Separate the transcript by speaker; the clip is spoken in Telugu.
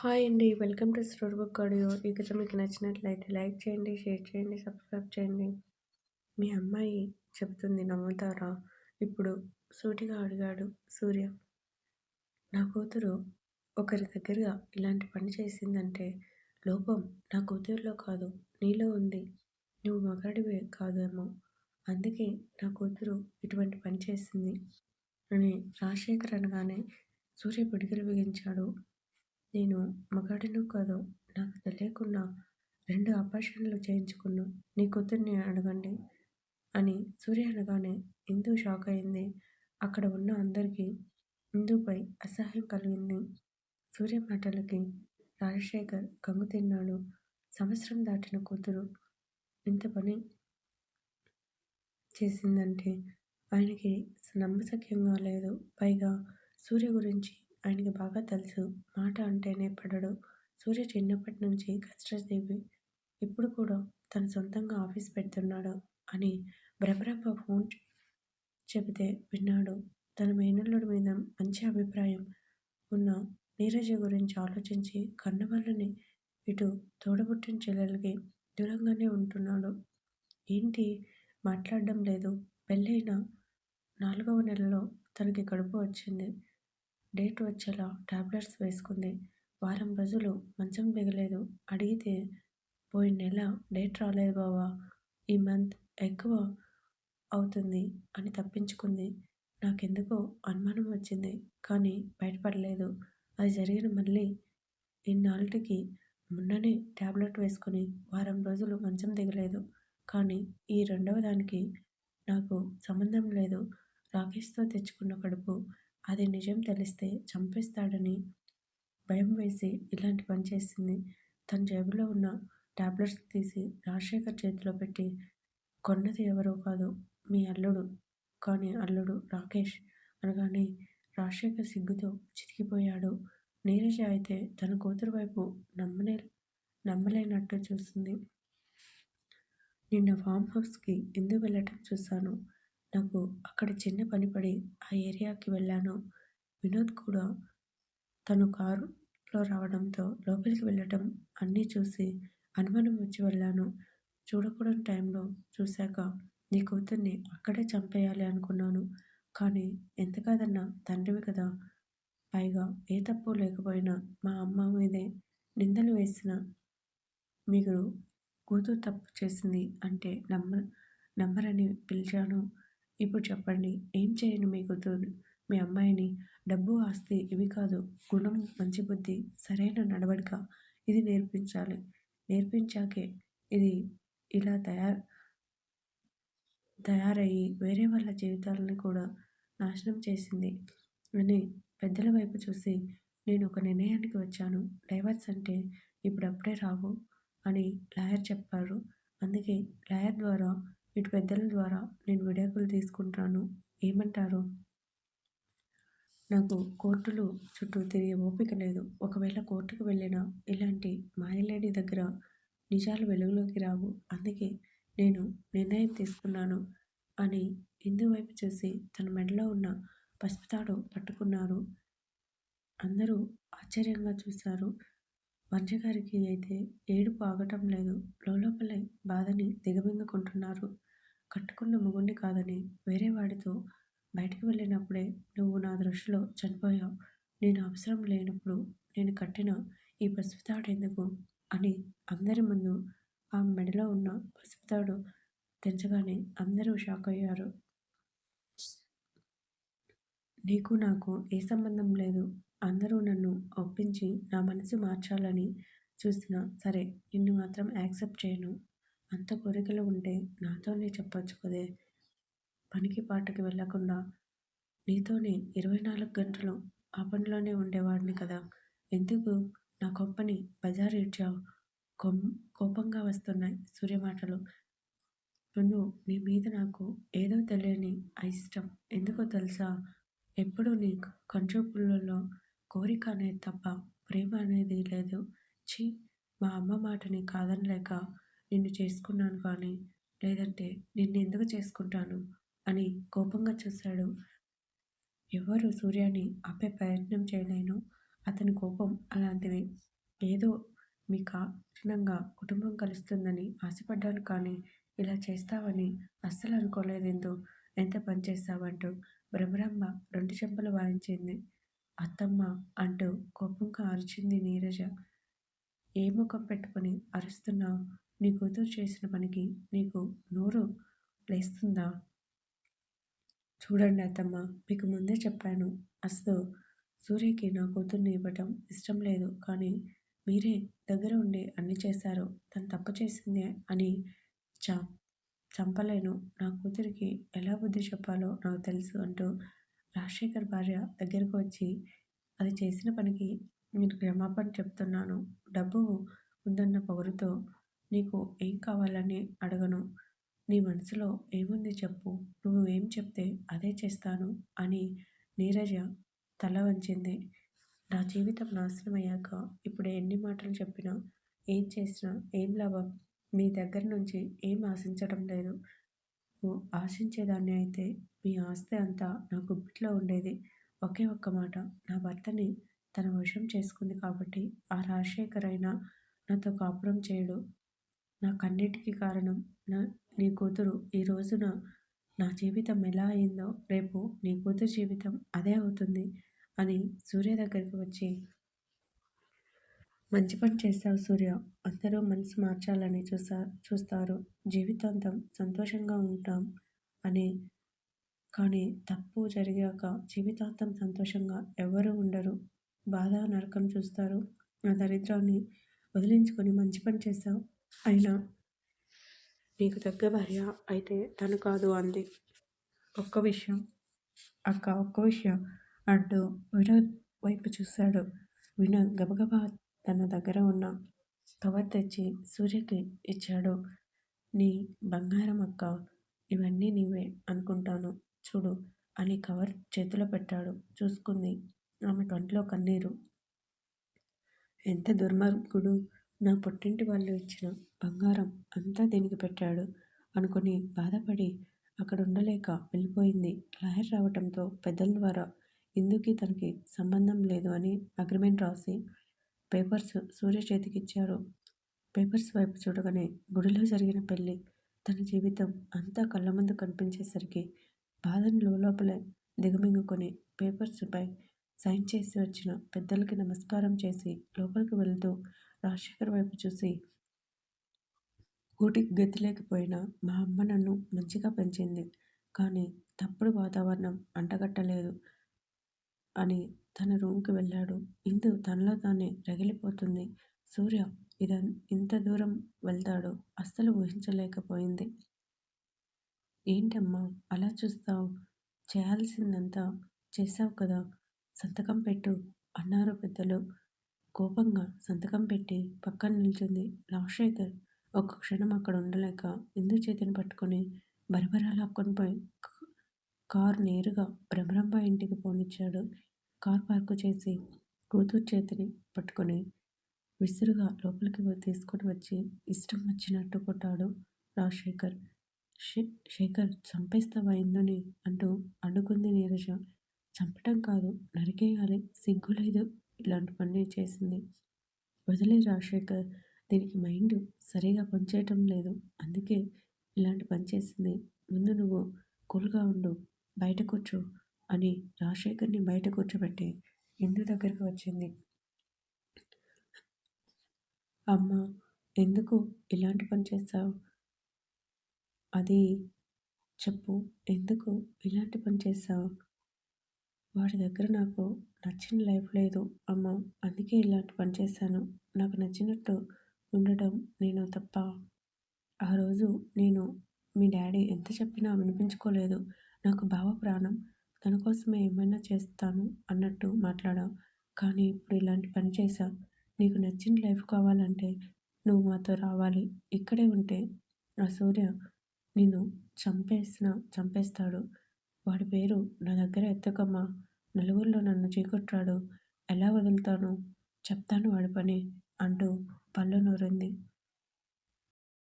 Speaker 1: హాయ్ అండి welcome to store book audio. ఈ కథ మీకు నచ్చినట్లయితే లైక్ చేయండి షేర్ చేయండి సబ్స్క్రైబ్ చేయండి. మీ అమ్మాయి చెబుతుంది నమ్ముతారా? ఇప్పుడు సూటిగా అడిగాడు సూర్య. నా కూతురు ఒకరి దగ్గరగా ఇలాంటి పని చేసిందంటే లోపం నా కూతురులో కాదు నీలో ఉంది. నువ్వు మగాడివే కాదేమో. అందుకే నా కూతురు ఇటువంటి పని చేసింది అని రాజశేఖర్ అనగానే సూర్య పిడికిలు బిగించాడు. నేను మగాడినో కాదో నాకు తెలియకుండా రెండు ఆపరేషన్లు చేయించుకున్నా నీ కూతుర్ని అడగండి అని సూర్య అనగానే ఇందు షాక్ అయింది. అక్కడ ఉన్న అందరికీ ఇందుపై అసహ్యం కలిగింది. సూర్య మాటలకి రాజశేఖర్ కంగు తిన్నాడు. సంవత్సరం దాటిన కూతురు ఇంత పని చేసిందంటే ఆయనకి నమ్మశక్యంగా లేదు. పైగా సూర్య గురించి ఆయనకి బాగా తెలుసు. మాట అంటేనే పడడు. సూర్య చిన్నప్పటి నుంచి కష్టజీవి ఇప్పుడు కూడా తను సొంతంగా ఆఫీస్ పెడుతున్నాడు అని బ్రహ్మరప్ప ఫోన్ చెబితే విన్నాడు. తన మేనల్లుడి మీద మంచి అభిప్రాయం ఉన్న నీరజ గురించి ఆలోచించి కన్నవాళ్ళని ఇటు తోడబుట్టిన చెల్లెలకి దూరంగానే ఉంటున్నాడు. ఏంటి? మాట్లాడడం లేదు. పెళ్ళైన నాలుగవ నెలలో తనకి కడుపు వచ్చింది. డేట్ వచ్చేలా టాబ్లెట్స్ వేసుకుంది. వారం రోజులు మంచం దిగలేదు అడిగితే పోయిన నెల డేట్ రాలేదు బావా. ఈ మంత్ ఎక్కువ అవుతుంది అని తప్పించుకుంది. నాకెందుకో అనుమానం వచ్చింది. కానీ బయటపడలేదు. అది జరిగిన మళ్ళీ ఇన్నాళ్ళకి మొన్ననే ట్యాబ్లెట్ వేసుకుని వారం రోజులు మంచం దిగలేదు. కానీ ఈ రెండవ దానికి నాకు సంబంధం లేదు. రాకేష్తో తెచ్చుకున్న కడుపు అది నిజం తెలిస్తే చంపేస్తాడని భయం వేసి ఇలాంటి పని చేసింది. తన జేబులో ఉన్న టాబ్లెట్స్ తీసి రాజశేఖర్ చేతిలో పెట్టి కొన్నది ఎవరో కాదు మీ అల్లుడు. కానీ అల్లుడు రాకేష్ అనగానే రాజశేఖర్ సిగ్గుతో చితికిపోయాడు. నీరజ అయితే తన కూతురు వైపు నమ్మలే నమ్మలేనట్టు చూస్తుంది నిన్న ఫామ్ హౌస్కి ఎందుకు వెళ్ళటం చూశాను. నాకు అక్కడ చిన్న పని పడి ఆ ఏరియాకి వెళ్ళాను. వినోద్ కూడా తను కారులో రావడంతో లోపలికి వెళ్ళటం అన్నీ చూసి అనుమానం వచ్చి వెళ్ళాను. చూడకూడని టైంలో చూశాక నీ కూతుర్ని అక్కడే చంపేయాలి అనుకున్నాను. కానీ ఎంత కాదన్నా తండ్రివి కదా. పైగా ఏ తప్పు లేకపోయినా మా అమ్మ మీదే నిందలు వేసిన మీరు కూతురు తప్పు చేసింది అంటే నమ్మ నమ్మరని పిలిచాను. ఇప్పుడు చెప్పండి ఏం చేయను మీ కూతురు మీ అమ్మాయిని డబ్బు ఆస్తి ఇవి కాదు గుణం మంచి బుద్ధి సరైన నడవడిక ఇది నేర్పించాలి. నేర్పించాకే ఇది ఇలా తయారు తయారయ్యి వేరే వాళ్ళ జీవితాలను కూడా నాశనం చేసింది అని పెద్దల వైపు చూసి నేను ఒక నిర్ణయానికి వచ్చాను. డైవర్స్ అంటే ఇప్పుడప్పుడే రావు అని లాయర్ చెప్పారు. అందుకే లాయర్ ద్వారా ఇటు పెద్దల ద్వారా నేను విడాకులు తీసుకుంటాను. ఏమంటారు? నాకు కోర్టులు చుట్టూ తిరిగే ఓపిక లేదు. ఒకవేళ కోర్టుకు వెళ్ళినా ఇలాంటి మాయలేడి దగ్గర నిజాలు వెలుగులోకి రావు. అందుకే నేను నిర్ణయం తీసుకున్నాను అని ఇందు వైపు చూసి తన మెడలో ఉన్న పసుపుతాడు పట్టుకున్నారు. అందరూ ఆశ్చర్యంగా చూశారు. వంశగారికి అయితే ఏడుపు ఆగటం లేదు. లోపలే బాధని దిగమింగుకుంటున్నారు. కట్టుకున్న మొగుణ్ణి కాదని వేరే వాడితో బయటకు వెళ్ళినప్పుడే నువ్వు నా దృష్టిలో చనిపోయావు. నేను అవసరం లేనప్పుడు నేను కట్టిన ఈ పసుపుతాడు ఎందుకు అని అందరి ముందు ఆ మెడలో ఉన్న పసుపుతాడు తెంచగానే అందరూ షాక్ అయ్యారు. నీకు నాకు ఏ సంబంధం లేదు. అందరూ నన్ను ఒప్పించి నా మనసు మార్చాలని చూసినా సరే నిన్ను మాత్రం యాక్సెప్ట్ చేయను. అంత కోరికలు ఉంటే నాతోనే చెప్పొచ్చు కదే. పనికి పాటకి వెళ్ళకుండా నీతోనే ఇరవై నాలుగు గంటలు ఆ పనిలోనే ఉండేవాడిని కదా. ఎందుకు? నా కొంపని బజారు ఇచ్చావు కొం కోపంగా వస్తున్నాయి సూర్య మాటలు. నువ్వు నీ మీద నాకు ఏదో తెలియని అయిష్టం ఎందుకో తెలుసా? ఎప్పుడూ నీ కంచోపుల్లో కోరిక అనేది తప్ప ప్రేమ అనేది లేదు. ఛీ! మా అమ్మ మాటని కాదనలేక నిన్ను చేసుకున్నాను కానీ లేదంటే నిన్ను ఎందుకు చేసుకుంటాను అని కోపంగా చూశాడు ఎవరు సూర్యాని ఆపే ప్రయత్నం చేయలేను అతని కోపం అలాంటిది. ఏదో మీ కారణంగా కుటుంబం కలుస్తుందని ఆశపడ్డాను కానీ ఇలా చేస్తావని అస్సలు అనుకోలేదిందు. ఎంత పని చేస్తావంటూ భ్రమరాంబ రెండు చెంపలు వాయించింది. అత్తమ్మ అంటూ కోపంగా అరిచింది నీరజ. ఏ ముఖం పెట్టుకుని అరుస్తున్నావు? నీ కూతురు చేసిన పనికి నీకు నోరు లేస్తుందా? చూడండి అత్తమ్మ మీకు ముందే చెప్పాను. అసలు సూర్యకి నా కూతుర్ని ఇవ్వటం ఇష్టం లేదు. కానీ మీరే దగ్గర ఉండి అన్ని చేశారు. తను తప్పు చేసింది అని చ చంపలేను. నా కూతురికి ఎలా బుద్ధి చెప్పాలో నాకు తెలుసు అంటూ రాజశేఖర్ భార్య దగ్గరకు వచ్చి అది చేసిన పనికి నేను క్షమాపణ చెప్తున్నాను. డబ్బు ఉందన్న పొగరుతో నీకు ఏం కావాలని అడగను. నీ మనసులో ఏముంది చెప్పు. నువ్వు ఏం చెప్తే అదే చేస్తాను అని నీరజ తల వంచింది. నా జీవితం నాశనం అయ్యాక ఇప్పుడు ఎన్ని మాటలు చెప్పినా, ఏం చేసినా ఏం లాభం? మీ దగ్గర నుంచి ఏం ఆశించడం లేదు. నువ్వు ఆశించేదాన్ని అయితే మీ ఆస్తి అంతా నా గుప్పిట్లో ఉండేది. ఒకే ఒక్క మాట నా భర్తని తన వశం చేసుకుంది కాబట్టి ఆ రాజశేఖర్ అయినా నాతో కాపురం చేయడు. నాకన్నిటికీ కారణం నా నీ కూతురు. ఈ రోజున నా జీవితం ఎలా అయిందో రేపు నీ కూతురు జీవితం అదే అవుతుంది అని సూర్య దగ్గరికి వచ్చి మంచి పని చేశావు సూర్య. అందరూ మనసు మార్చాలని చూసా చూస్తారు. జీవితాంతం సంతోషంగా ఉంటాం అని. కానీ తప్పు జరిగాక జీవితాంతం సంతోషంగా ఎవ్వరూ ఉండరు. బాధ, నరకం చూస్తారు. ఆ దరిద్రాన్ని వదిలించుకొని మంచి పని చేశావు. అయినా నీకు తగ్గ భార్య అయితే తను కాదు అంది. ఒక్క విషయం అక్క ఒక్క విషయం అంటూ వినోద్ వైపు చూశాడు. వినోద్ గబగబా తన దగ్గర ఉన్న కవర్ తెచ్చి సూర్యకి ఇచ్చాడు. నీ బంగారం అక్క ఇవన్నీ నీవే అనుకుంటాను చూడు అని కవర్ చేతిలో పెట్టాడు. చూసుకుంది. ఆమె కంట్లో కన్నీరు. ఎంత దుర్మార్గుడు! నా పుట్టింటి వాళ్ళు ఇచ్చిన బంగారం అంతా దీనికి పెట్టాడు అనుకుని బాధపడి అక్కడ ఉండలేక వెళ్ళిపోయింది. లాయర్ రావటంతో పెద్దల ద్వారా ఇందుకి తనకి సంబంధం లేదు అని అగ్రిమెంట్ రాసి పేపర్స్ సూర్య చేతికిచ్చారు. పేపర్స్ వైపు చూడగానే గుడిలో జరిగిన పెళ్ళి, తన జీవితం అంతా కళ్ళ ముందు కనిపించేసరికి బాధను లోపలే దిగమింగుకొని పేపర్స్పై సైన్ చేసి వచ్చిన పెద్దలకి నమస్కారం చేసి లోపలికి వెళ్తూ రాజశేఖర్ వైపు చూసి ఊటికి గతి లేకపోయినా మా అమ్మ నన్ను మంచిగా పెంచింది. కానీ తప్పుడు వాతావరణం అంటగట్టలేదు అని తన రూమ్కి వెళ్ళాడు. ఇందు తనలో తానే రగిలిపోతుంది. సూర్య ఇద ఇంత దూరం వెళ్తాడు అస్సలు ఊహించలేకపోయింది. ఏంటమ్మా అలా చూస్తావు? చేయాల్సిందంతా చేశావు కదా! సంతకం పెట్టు అన్నారు పెద్దలు. కోపంగా సంతకం పెట్టి పక్కన నిల్చుంది. రాజశేఖర్ ఒక్క క్షణం అక్కడ ఉండలేక ఇందు చేతిని పట్టుకుని బరబరా లాక్కొనిపోయి కారు నేరుగా భ్రమరాంబ ఇంటికి పోనిచ్చాడు. కార్ పార్కు చేసి కూతురు చేతిని పట్టుకుని విసురుగా లోపలికి తీసుకొని వచ్చి ఇష్టం వచ్చినట్టు కొట్టాడు రాజశేఖర్. శేఖర్ చంపేస్తావా ఇందుని అంటూ అడ్డుకుంది నీరజ. చంపటం కాదు నరికేయాలి సిగ్గు లేదు ఇలాంటి పని చేసింది. వదిలే రాజశేఖర్ దీనికి మైండ్ సరిగా పనిచేయటం లేదు. అందుకే ఇలాంటి పని చేసింది. ముందు నువ్వు కూల్గా ఉండు. బయట కూర్చో అని రాజశేఖర్ని బయట కూర్చోబెట్టి ఇందు దగ్గరికి వచ్చింది. అమ్మ ఎందుకు ఇలాంటి పని చేస్తావు అది చెప్పు ఎందుకు ఇలాంటి పని చేస్తావు వాడి దగ్గర నాకు నచ్చిన లైఫ్ లేదు అమ్మ అందుకే ఇలాంటి పని చేశాను. నాకు నచ్చినట్టు ఉండటం నేను తప్ప ఆ రోజు నేను మీ డాడీ ఎంత చెప్పినా వినిపించుకోలేదు. నాకు బావ ప్రాణం. తన కోసమే ఏమైనా చేస్తాను అన్నట్టు మాట్లాడావు. కానీ ఇప్పుడు ఇలాంటి పని చేశా నీకు నచ్చిన లైఫ్ కావాలంటే నువ్వు మాతో రావాలి. ఇక్కడే ఉంటే ఆ సూర్య నిన్ను చంపేసిన చంపేస్తాడు. వాడి పేరు నా దగ్గర ఎత్తకమ్మా. నలుగురిలో నన్ను చీకొట్టాడు. ఎలా వదులుతాను? చెప్తాను వాడి పని అంటూ పళ్ళు నూరింది.